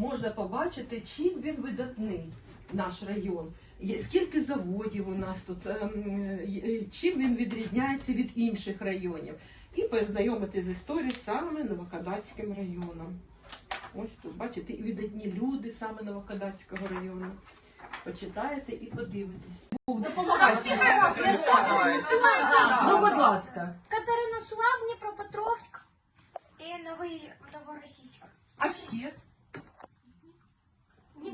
можна побачити, чим він видатний, наш район. Скільки заводів у нас тут, ем, чим він відрізняється від інших районів. І познайомити з історією саме Новокадацьким районом. Ось тут, бачите, і видатні люди саме Новокадацького району. Почитаєте і подивитесь. Ну, будь ласка. Катерина Слав, Дніпропетровськ і Новий Новоросійськ. А ще?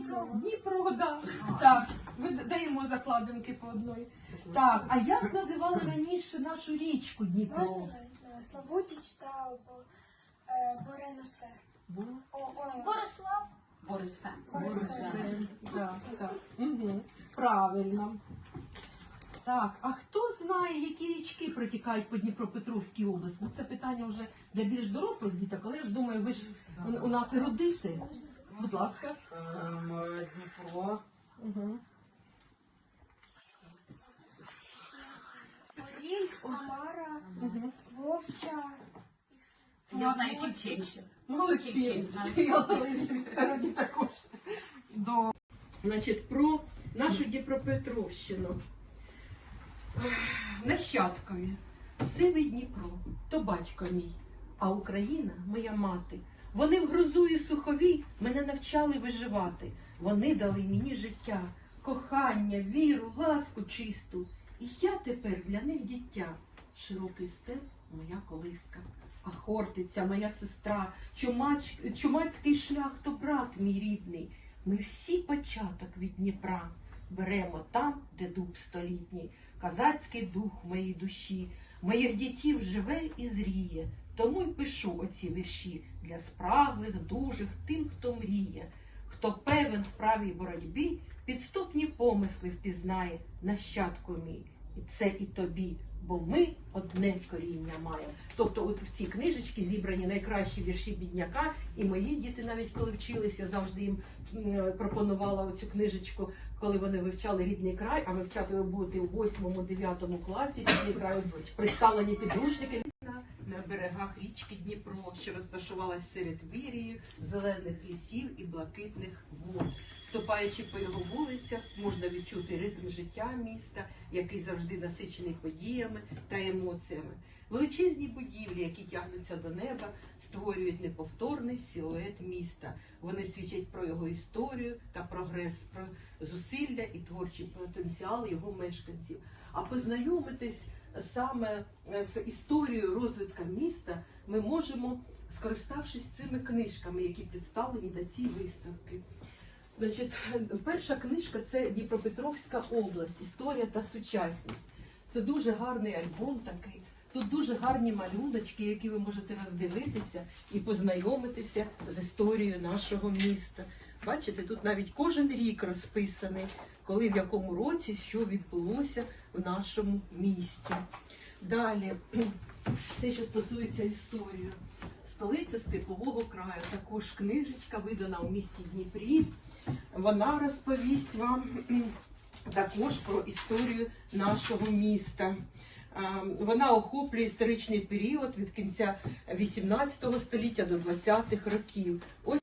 Дніпро. Дніпро, да. так. Ми даємо закладинки по одної. Так, а як називали раніше нашу річку Дніпро? Можна е, Славутіч та е, ой, Борислав. Борисфен. Борисфен. Так, так. Угу. Правильно. Так, а хто знає, які річки протікають по Дніпропетровській області? Ну, це питання вже для більш дорослих діток, але я ж думаю, ви ж у- нас ерудити. Будь ласка. Ем, Дніпро. Угу. Поділь, Самара, Угу. Вовча. Я знаю Кільчень. Молодці. Вікторовні також. До... Значить, про нашу Дніпропетровщину. Нащадкові. Сивий Дніпро, то батько мій, а Україна моя мати. Вони в грозу і сухові мене навчали виживати. Вони дали мені життя, кохання, віру, ласку чисту. І я тепер для них дитя. Широкий степ моя колиска. А Хортиця, моя сестра, чумач, чумацький шлях, то брат мій рідний. Ми всі початок від Дніпра беремо там, де дуб столітній, казацький дух в моїй душі, моїх дітів живе і зріє. Тому й пишу оці вірші для спраглих, дужих, тим, хто мріє, хто певен в правій боротьбі, підступні помисли впізнає нащадку мій. І це і тобі, бо ми одне коріння маємо. Тобто, от в цій книжечці зібрані найкращі вірші бідняка, і мої діти, навіть коли вчилися, завжди їм пропонувала оцю книжечку, коли вони вивчали рідний край, а вивчати ви будете у 8-9 класі рідний край представлені підручники. На, берегах річки Дніпро, що розташувалась серед вирії, зелених лісів і блакитних вод. Ступаючи по його вулицях, можна відчути ритм життя міста, який завжди насичений подіями та емоціями. Величезні будівлі, які тягнуться до неба, створюють неповторний силует міста. Вони свідчать про його історію та прогрес, про зусилля і творчий потенціал його мешканців. А познайомитись саме е, з історією розвитку міста ми можемо, скориставшись цими книжками, які представлені на цій виставці. Значить, перша книжка це Дніпропетровська область, історія та сучасність. Це дуже гарний альбом такий. Тут дуже гарні малюночки, які ви можете роздивитися і познайомитися з історією нашого міста. Бачите, тут навіть кожен рік розписаний, коли в якому році що відбулося в нашому місті. Далі, це що стосується історії. Столиця Степового краю. Також книжечка видана у місті Дніпрі. Вона розповість вам також про історію нашого міста. Вона охоплює історичний період від кінця 18 століття до 20-х років.